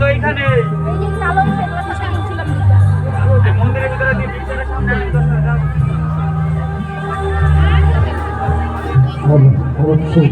তো এখানে মন্দিরের ভিতরে সামনে ভালো। অবশ্যই